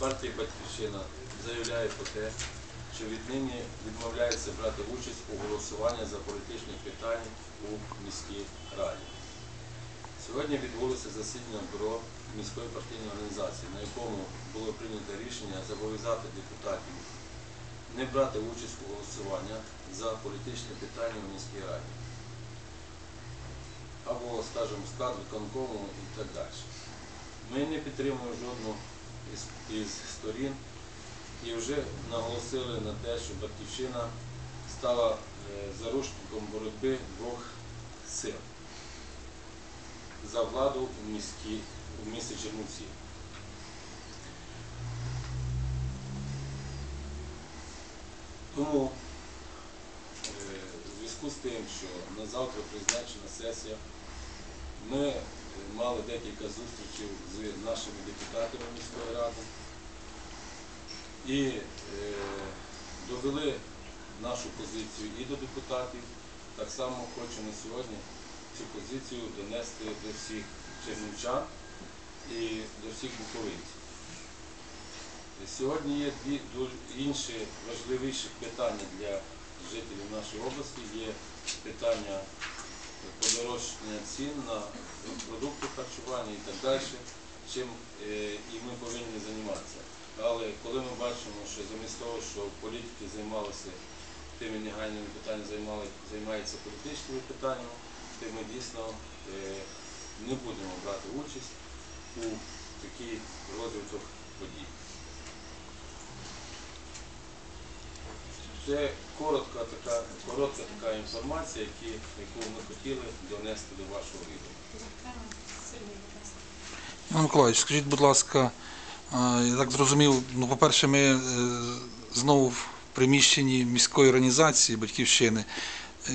партія Батьківщина заявляє про те, що віднині відмовляється брати участь у голосуванні за політичні питання у міській раді. Сьогодні відбулося засідання бюро міської партійної організації, на якому було прийнято рішення зобов'язати депутатів не брати участь у голосуванні за політичні питання у міській раді. Або, скажімо, склад виконкому і так далі. Ми не підтримуємо жодну із, із сторін і вже наголосили на те, що Батьківщина стала е, заручником боротьби двох сил за владу у місті, у місті Чернівці. Тому е, у зв'язку з тим, що на завтра призначена сесія, ми мали декілька зустрічей з нашими депутатами міської ради і е, довели нашу позицію і до депутатів. Так само хочемо сьогодні цю позицію донести до всіх чернівчан і до всіх буковинців. Сьогодні є дві інші важливіші питання для жителів нашої області. Є питання подорожчання цін на продукти харчування і так далі, чим е, і ми повинні займатися. Але коли ми бачимо, що замість того, що політики займалися тими негайними питаннями, займаються політичними питаннями, то ми дійсно е, не будемо брати участь у такий розвиток подій. Це коротка така, коротка така інформація, які, яку ми хотіли донести до вашого відома. Іван Миколаївич, скажіть, будь ласка, я так зрозумів, ну, по-перше, ми е, знову в приміщенні міської організації Батьківщини.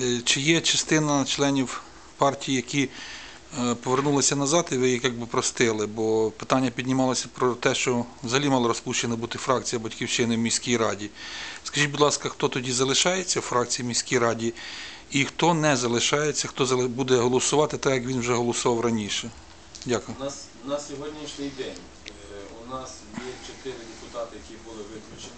Е, Чи є частина членів партії, які повернулися назад, і ви їх якби простили? Бо питання піднімалося про те, що взагалі мала розпущена бути фракція Батьківщини в міській раді. Скажіть, будь ласка, хто тоді залишається в фракції міській раді, і хто не залишається, хто буде голосувати так, як він вже голосував раніше? Дякую. У на сьогоднішній день е, у нас є чотири депутати, які були виключені